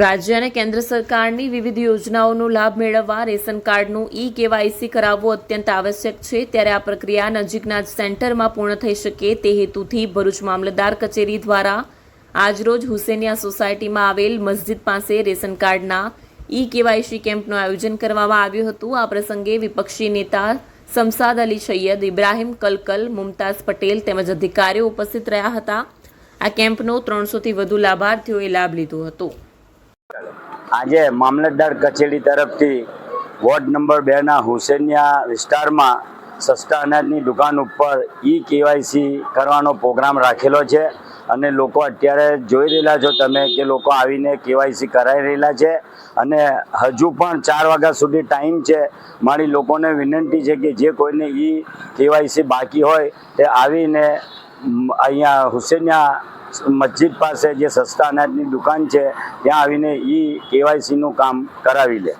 રાજ્ય અને કેન્દ્ર સરકારની વિવિધ યોજનાઓનો લાભ મેળવવા રેશન કાર્ડનું ઈ કેવાયસી કરાવવું અત્યંત આવશ્યક છે. ત્યારે આ પ્રક્રિયા નજીકના જ સેન્ટરમાં પૂર્ણ થઈ શકે તે હેતુથી ભરૂચ મામલતદાર કચેરી દ્વારા આજરોજ હુસેનિયા સોસાયટીમાં આવેલ મસ્જિદ પાસે રેશન કાર્ડના ઈ કેવાયસી કેમ્પનું આયોજન કરવામાં આવ્યું હતું. આ પ્રસંગે વિપક્ષી નેતા સમસાદ અલી સૈયદ, ઇબ્રાહિમ કલકલ, મુમતાઝ પટેલ તેમજ અધિકારીઓ ઉપસ્થિત રહ્યા હતા. આ કેમ્પનો ત્રણસોથી વધુ લાભાર્થીઓએ લાભ લીધો હતો. આજે મામલતદાર કચેરી તરફથી વોર્ડ નંબર બેના હુસેનિયા વિસ્તારમાં સસ્તા અનાજની દુકાન ઉપર ઈ કેવાયસી કરવાનો પ્રોગ્રામ રાખેલો છે અને લોકો અત્યારે જોઈ રહેલા છો તમે કે લોકો આવીને કેવાયસી કરાવી રહેલા છે અને હજુ પણ ચાર વાગ્યા સુધી ટાઈમ છે. મારી લોકોને વિનંતી છે કે જે કોઈને ઈ કેવાયસી બાકી હોય તે આવીને અહીંયા હુસેનિયા મસ્જિદ પાસે જે સસ્તા અનાજની દુકાન છે, ત્યાં આવીને ઈ કેવાયસીનું કામ કરાવી લે.